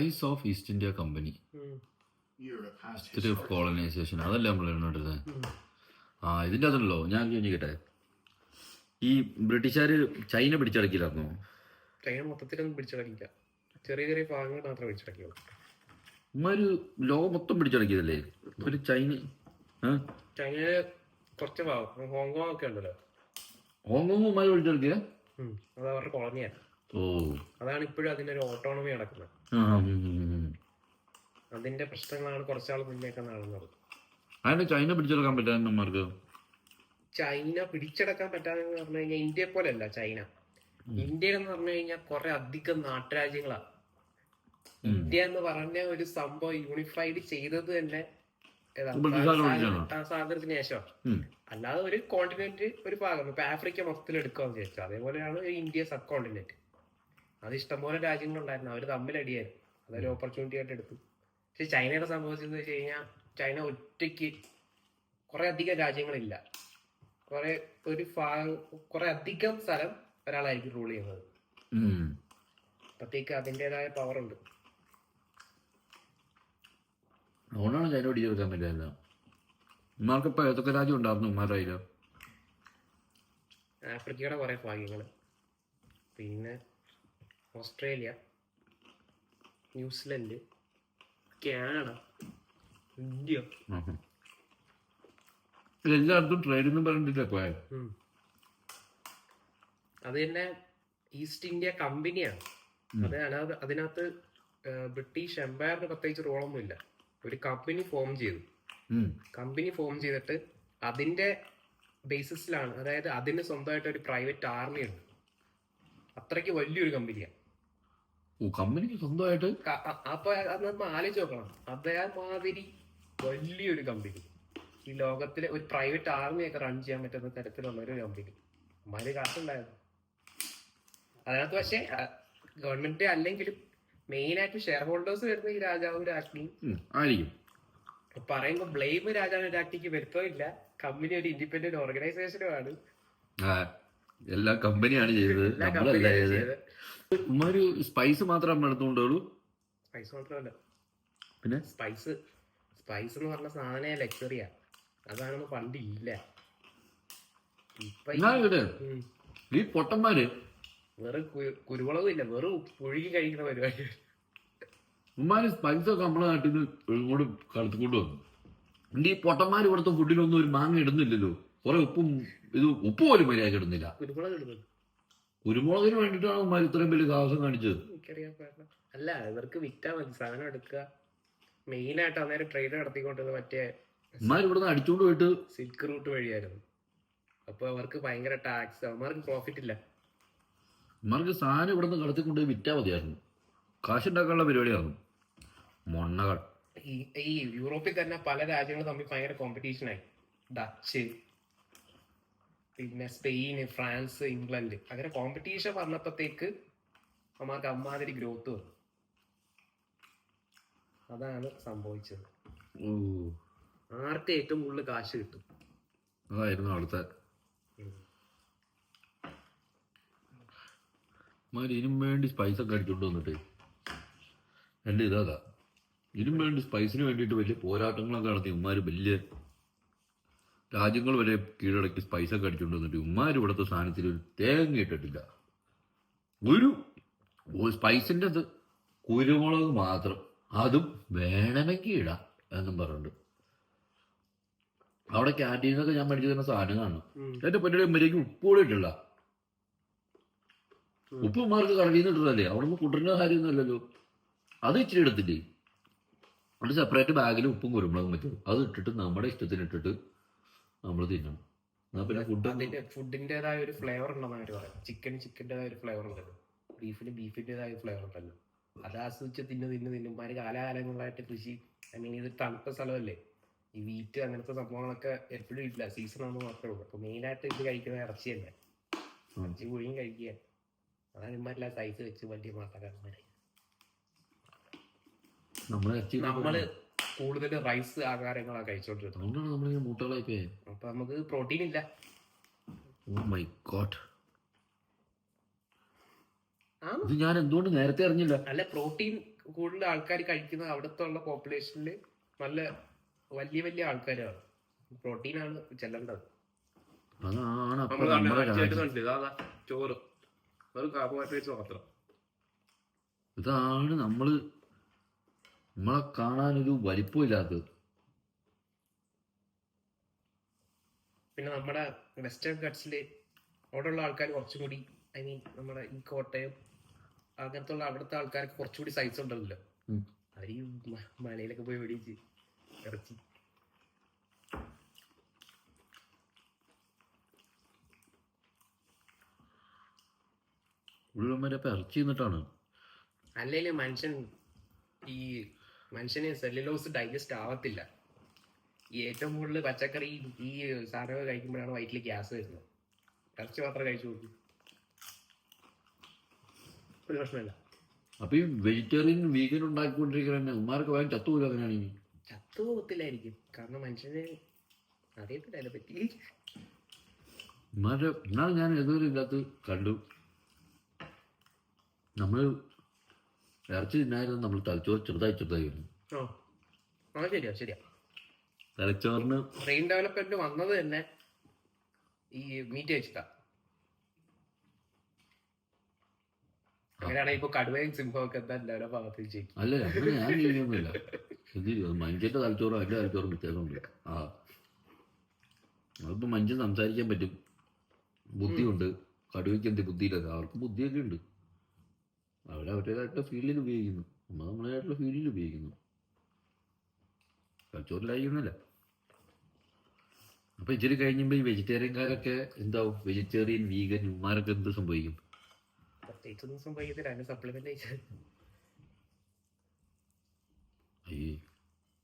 Rise of east India company. History of colonisation അതല്ല നമ്മൾ എണ്ണിട്ടത് ആ ഇതിന്റെ അതല്ലോ ഞാൻ ചോദിക്കട്ടെ ഈ ബ്രിട്ടീഷുകാർ ചൈന പിടിച്ചടക്കിയിലായിരുന്നു ചൈന മൊത്തത്തിലൊന്നും പിടിച്ചടക്കില്ല ചെറിയ ചെറിയ ഭാഗങ്ങൾ മാത്രമേ പിടിച്ചടക്കിയുള്ളൂ. ഒരു ലോകം മൊത്തം പിടിച്ചടക്കിയതല്ലേ? ഒരു ചൈന ചൈനയിലെ ചൈനയിൽ കുറച്ച് ഭാഗം. ഹോങ്കോങ് ഒക്കെ ഉണ്ടല്ലോ. ഹോങ്കോങ് പിടിച്ചടക്കിയ. അത് അവരുടെ കോളനിയാണ് അതാണ് ഇപ്പോഴും അതിന്റെ ഒരു ഓട്ടോണമി നടക്കുന്നത്. അതിന്റെ പ്രശ്നങ്ങളാണ് കുറച്ചാൾ മുന്നേക്ക് നടന്നത്. അതിന്റെ ചൈന പിടിച്ചെടുക്കാൻ പറ്റാതെ ചൈന പിടിച്ചടക്കാൻ പറ്റാതെ പറഞ്ഞു കഴിഞ്ഞാൽ ഇന്ത്യയെ പോലെയല്ല ചൈന. ഇന്ത്യ എന്ന് പറഞ്ഞു കഴിഞ്ഞാൽ കുറെ അധികം നാട്ടുരാജ്യങ്ങളാ. ഇന്ത്യ എന്ന് പറഞ്ഞ ഒരു സംഭവം യൂണിഫൈഡ് ചെയ്തത് തന്നെ സ്വാതന്ത്ര്യത്തിന് ശേഷം. അല്ലാതെ ഒരു കോണ്ടിനെന്റ് ഒരു ഭാഗം. ഇപ്പൊ ആഫ്രിക്ക മൊത്തത്തിൽ എടുക്കാന്ന് വിചാരിച്ചു അതേപോലെയാണ് ഇന്ത്യ സബ് കോണ്ടിനെന്റ് അത് ഇഷ്ടംപോലെ രാജ്യങ്ങളുണ്ടായിരുന്നു. അവർ തമ്മിലടിയായിരുന്നു. അതൊരു ഓപ്പർച്യൂണിറ്റി ആയിട്ട് എടുത്തു. പക്ഷെ ചൈനയുടെ സംഭവിച്ചെന്ന് വെച്ച് കഴിഞ്ഞാൽ ചൈന ഒറ്റയ്ക്ക് കുറെ അധികം രാജ്യങ്ങളില്ല. കുറെ ഒരു ഭാഗം കുറെ അധികം സ്ഥലം ഒരാളായിരിക്കും റൂൾ ചെയ്യുന്നത്. അപ്പത്തേക്ക് അതിന്റെതായ പവർ ഉണ്ട്. അതുകൊണ്ടാണ് ചൈന പിടിച്ചെടുക്കാൻ പറ്റില്ല ഉമ്മാർക്ക് ഇപ്പൊ ഏതൊക്കെ രാജ്യം ഉണ്ടായിരുന്നു ഉമ്മാരുടെ കയ്യിൽ? ആഫ്രിക്കയുടെ കുറെ ഭാഗ്യങ്ങൾ പിന്നെ Australia New Zealand Canada India. എല്ലായിടത്തും ട്രേഡ് എന്ന് പറഞ്ഞിട്ടില്ല അത് തന്നെ ഈസ്റ്റ് ഇന്ത്യ കമ്പനിയാണ്. അത് അല്ലാതെ അതിനകത്ത് ബ്രിട്ടീഷ് എംപയറിന് പ്രത്യേകിച്ച് റോളൊന്നും ഇല്ല. ഒരു കമ്പനി ഫോം ചെയ്തു. കമ്പനി ഫോം ചെയ്തിട്ട് അതിന്റെ ബേസിസിലാണ് അതായത് അതിന് സ്വന്തമായിട്ട് ഒരു പ്രൈവറ്റ് ആർമി ഉണ്ട്. അത്രയ്ക്ക് വലിയൊരു കമ്പനിയാണ് ഓ കമ്പനിക്ക് സ്വന്തമായിട്ട് അപ്പൊ അത് നമ്മൾ ആലോചിച്ച് നോക്കണം. അതേമാതിരി വലിയൊരു കമ്പനി ഈ ലോകത്തിലെ ഒരു പ്രൈവറ്റ് ആർമി ഒക്കെ റൺ ചെയ്യാൻ പറ്റുന്ന തരത്തിലുള്ള ഒരു കമ്പനി അമ്മാര് കാശുണ്ടായിരുന്നു. അതിനകത്ത് പക്ഷേ ഗവൺമെന്റ് അല്ലെങ്കിലും മെയിൻ ആയിട്ട് ഷെയർ ഹോൾഡേഴ്സ് വരുന്ന ഈ രാജാവും രാജ്ഞിയും ആയിരിക്കും. പറയുമ്പോ ബ്ലെയിം രാജാവ് രാജ്ഞിക്ക് വരുത്തമില്ല കമ്പനി ഒരു ഇൻഡിപെൻഡന്റ് ഓർഗനൈസേഷനുമാണ് ആണ് എല്ലാ കമ്പനിയാണ് നമ്മളല്ല ചെയ്തത്. ഉമ്മാര് സ്പൈസ് മാത്രം എടുത്തുകൊണ്ടുള്ളൂ സ്പൈസ് മാത്രമല്ല. പിന്നെ? സ്പൈസ് സ്പൈസ് എന്ന് പറഞ്ഞ സാധനം ലക്ഷറിയാ അതാണ് പണ്ട് ഇല്ല ഇപ്പൊ ഈ- പൊട്ടന്മാര്? വെറും കു- കുരുമുളകും ഇല്ല വെറും പുഴുകി കഴിക്കുന്ന പരിപാടി. ഉമ്മാര് സ്പൈസ് ഒക്കെ നമ്മളെ നാട്ടിൽ നിന്ന് ഇങ്ങോട്ട് കളത്തിക്കൊണ്ട് കൊണ്ടുവന്നു എന്റെ ഈ പൊട്ടന്മാര് ഇവിടുത്തെ ഫുഡിലൊന്നും ഒരു മാങ്ങ ഇടുന്നില്ലല്ലോ. കുറെ ഉപ്പും ഇത് ഉപ്പ് പോലും മര്യാദ ഇടുന്നില്ല. കുരുമുളക് ഇടുന്നത് കുരുമുളകിന് വേണ്ടിട്ടാണ് ഉമ്മാർ ഇത്രയും വലിയ സാഹസം കാണിച്ചത്. എനിക്കറിയാൻ പാടില്ല അല്ല ഇവർക്ക് വിറ്റാ മതി. സാധനം എടുക്കുക. മെയിൻ ആയിട്ട് അന്നേരം ട്രേഡ് നടത്തിക്കൊണ്ടത് മറ്റേ ഉമ്മാർ ഇവിടുന്ന് അടിച്ചുകൊണ്ട് പോയിട്ട് സിൽക്ക് റൂട്ട് വഴിയായിരുന്നു. അപ്പൊ അവർക്ക് ഭയങ്കര ടാക്സ് അവന്മാർക്ക് പ്രോഫിറ്റ് ഇല്ല. ഉമ്മാർക്ക് സാധനം ഇവിടുന്ന് കടത്തിക്കൊണ്ട് വിറ്റാ മതിയായിരുന്നു. കാശുണ്ടാക്കാനുള്ള പരിപാടിയായിരുന്നു. മൊണ്ണകൾ. ഈ ഈ യൂറോപ്പിൽ തന്നെ പല രാജ്യങ്ങളും തമ്മിൽ ഭയങ്കര കോമ്പറ്റീഷൻ ആയി. ഡച്ച് പിന്നെ സ്പെയിന് ഫ്രാൻസ് ഇംഗ്ലണ്ട്. അങ്ങനെ കോമ്പറ്റീഷൻ വന്നപ്പോഴത്തേക്ക് നമ്മൾക്ക് അമ്മാതിരി ഗ്രോത്ത് വന്നു. അതാണ് സംഭവിച്ചത്. ആർക്ക് ഏറ്റവും കൂടുതൽ കാശ് കിട്ടും? അതായിരുന്നു അവിടുത്തെ. ഇതിനും വേണ്ടി സ്പൈസ് ഒക്കെ അടിച്ചുകൊണ്ട് വന്നിട്ട്. എന്റെ ഇതാ. ഇതിനും വേണ്ടി സ്പൈസിന് വേണ്ടിയിട്ട് വലിയ പോരാട്ടങ്ങളൊക്കെ നടത്തി. ഉമ്മാര് വലിയ രാജ്യങ്ങൾ വരെ കീഴടക്കി പൈസ ഒക്കെ ഉമ്മാര് വന്നിട്ട് ഉമ്മാർ ഇവിടുത്തെ സാധനത്തിൽ ഒരു തേങ്ങ ഇട്ടിട്ടില്ല. ഒരു സ്പൈസിന്റെ അത് കുരുമുളക് മാത്രം. അതും വേണമെങ്കിൽ ഇടാം എന്നും പറഞ്ഞിട്ടുണ്ട് അവിടെ ക്യാന്റീനൊക്കെ ഞാൻ മേടിച്ചു തരുന്ന സാധനങ്ങളാണ്. കാണും പരിപാടി ഉമ്മരേക്ക് ഉപ്പ് കൂടെ ഇട്ടില്ല ഉപ്പ് മാർക്ക് കടലിൽ നിന്ന് അവിടെ നിന്ന് കുട്ടറിന്റെ കാര്യമൊന്നുമല്ലല്ലോ അത് ഇച്ചിരി എടുത്തില്ലേ അവിടെ സെപ്പറേറ്റ് ബാഗിൽ ഉപ്പും കുരുമുളകും വെച്ചു അത് ഇട്ടിട്ട് നമ്മുടെ ഇഷ്ടത്തിന് ഇട്ടിട്ട് നമ്മൾ തിന്നണം എന്നാ പിന്നെ ഫുഡ് ഫുഡിന്റേതായ ഒരു ഫ്ലേവർ ഉണ്ടെന്ന് അവർ പറയാം ചിക്കൻ ചിക്കന്റെതായ ഒരു ഫ്ലേവർ ഉണ്ടല്ലോ ബീഫിന് ബീഫിന്റേതായ ഫ്ലേവർ ഉണ്ടല്ലോ. അത് ആസ്വദിച്ച് തിന്ന് തിന്ന് തിന്നുമാര് കാലാകാലങ്ങളായിട്ട് കൃഷി ഐ മീൻ ഇത് തണുത്ത സ്ഥലമല്ലേ? ഈ വീറ്റ് അങ്ങനത്തെ സംഭവങ്ങളൊക്കെ എപ്പോഴും ഇല്ല. സീസൺ ആണെന്ന് മാത്രമേ ഉള്ളൂ. അപ്പൊ മെയിൻ ആയിട്ട് ഇത് കഴിക്കുന്ന ഇറച്ചിയല്ലേ. ഇറച്ചി കുഴിയും കഴിക്കുക. അതാണ് ഇമാരെല്ലാം സൈസ് വെച്ച് വലിയ മാട്ടക്കാരന്മാരെ നമ്മൾ കൂടുതൽ റൈസ് ആഹാരങ്ങളാണ് കഴിച്ചോണ്ടിരുന്നത്. അതുകൊണ്ടാണ് നമ്മളിങ്ങനെ മൂട്ടകളായി പോയേ അപ്പൊ നമുക്ക് പ്രോട്ടീൻ ഇല്ല. ഓ മൈ ഗോഡ് ഇത് ഞാൻ എന്തുകൊണ്ട് നേരത്തെ അറിഞ്ഞില്ല? അല്ല പ്രോട്ടീൻ കൂടുതൽ ആൾക്കാർ കഴിക്കുന്ന അവിടുത്തെ ഉള്ള പോപ്പുലേഷനിൽ നല്ല വലിയ വലിയ ആൾക്കാരാണ്. പ്രോട്ടീനാണ് ചെല്ലേണ്ടത്. അതാണ് അപ്പൊ നമ്മുടെ രാജ്യം ഇതാ ചോറ്. അത് കാർബോഹൈഡ്രേറ്റ്സ് മാത്രം. ഇതാണ് നമ്മൾ നമ്മളെ കാണാനൊരു വലിപ്പമില്ലാത്തത്. പിന്നെ നമ്മുടെ വെസ്റ്റേൺ കട്ട്സിൽ അവിടെയുള്ള ആൾക്കാർ കുറച്ചും കൂടി ഐ മീൻ നമ്മുടെ ഈ കോട്ടയം അങ്ങനത്തെ ഉള്ള അവിടുത്തെ ആൾക്കാർക്ക് കുറച്ചുകൂടി സൈസ് ഉണ്ടല്ലോ. ഉം. അവർ ഈ മലയിലൊക്കെ പോയി വെടിച്ച് ഇറച്ചി. ഇറച്ചി എന്നിട്ടാണ് അല്ലെങ്കിൽ മനുഷ്യൻ ഈ മനുഷ്യന് സെല്ലുലോസ് ഡൈജസ്റ്റ് ആവത്തില്ല. ഈ ഏറ്റവും കൂടുതൽ പച്ചക്കറി ഈ സാധനങ്ങൾ കഴിക്കുമ്പോഴാണ് വയറ്റിൽ ഗ്യാസ് വരുന്നത്. കുറച്ച് മാത്രം കഴിച്ചു കൊടുക്കും ഒരു പ്രശ്നമില്ല. അപ്പൊ ഈ വെജിറ്റേറിയൻ വീഗൻ ഉണ്ടാക്കിക്കൊണ്ടിരിക്കുന്ന ഉമ്മാർക്ക് വേഗം ചത്തുപോലും അങ്ങനെയാണെങ്കിൽ ചത്തു പോകത്തില്ലായിരിക്കും കാരണം മനുഷ്യന് അറിയത്തില്ല അതിനെ പറ്റി. ഉമ്മാരുടെ എന്നാലും ഞാൻ ഏതൊരു ഇതിനകത്ത് കണ്ടു. നമ്മൾ ഇറച്ചി തിന്നായിരുന്നു. നമ്മൾ തലച്ചോറ് ചെറുതായി ചെറുതായി വരുന്നു ആ ആ ശരിയാ ശരിയാ. തലച്ചോറിന് ബ്രെയിൻ ഡെവലപ്മെന്റ് വന്നത് തന്നെ ഈ മീറ്റ് വെച്ചിട്ടാ. അങ്ങനെയാണെങ്കിൽ ഇപ്പൊ കടുവയും സിംഹവും എന്താ എല്ലാവരുടെ ഭാഗത്ത് ചെയ്യും അല്ല അങ്ങനെ ഞാൻ ചെയ്യുന്നില്ല ഇത് മനുഷ്യന്റെ തലച്ചോറും അതിന്റെ തലച്ചോറും വ്യത്യാസമുണ്ട് ആ. അതിപ്പോ മനുഷ്യൻ സംസാരിക്കാൻ പറ്റും. ബുദ്ധിയുണ്ട്. കടുവയ്ക്ക് എന്ത് ബുദ്ധിയില്ല അവർക്ക് ബുദ്ധിയൊക്കെ ഉണ്ട്. അവരെ അവരുടേതായിട്ടുള്ള ഫീൽഡിൽ ഉപയോഗിക്കുന്നു. നമ്മൾ നമ്മളേതായിട്ടുള്ള ഫീൽഡിൽ ഉപയോഗിക്കുന്നു. തലച്ചോറിലായിരിക്കുന്നില്ല അപ്പൊ ഇച്ചിരി കഴിയുമ്പോ ഈ വെജിറ്റേറിയൻകാരൊക്കെ എന്താവും? വെജിറ്റേറിയൻ വീഗൻ ഇവന്മാരൊക്കെ എന്ത് സംഭവിക്കും? സംഭവിക്കത്തില്ല. അതിന് സപ്ലിമെന്റ് കഴിച്ചാൽ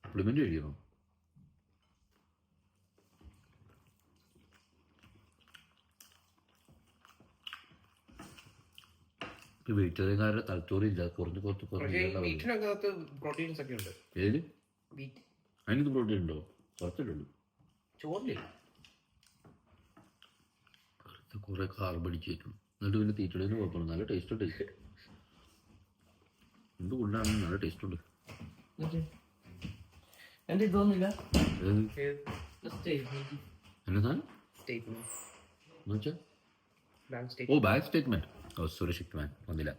സപ്ലിമെന്റ് കഴിക്കണോ? വെജിറ്റേറിയൻകാരുടെ തലച്ചോറില്ല കുറഞ്ഞ് കുറച്ച് കുറഞ്ഞ് വീട്ടിനകത്ത് പ്രോട്ടീൻസ് ഒക്കെ ഉണ്ട്. ഏത്? വീറ്റ് അതിനകത്ത് പ്രോട്ടീൻ ഉണ്ടോ? കുറച്ചല്ലേ ഉള്ളൂ ചോറിലില്ല. കുറച്ച് കുറെ കാർബടിച്ച് കയറ്റും എന്നിട്ട് പിന്നെ തീറ്റടേന് കുഴപ്പമില്ല. നല്ല ടേസ്റ്റ് ഉണ്ട്. എന്ത് കൊണ്ടാണ് നല്ല ടേസ്റ്റ് ഉണ്ട്. എന്റെ ഇതൊന്നുമില്ല. ഓ bank statement oh sorry shit man ഒന്നില്ല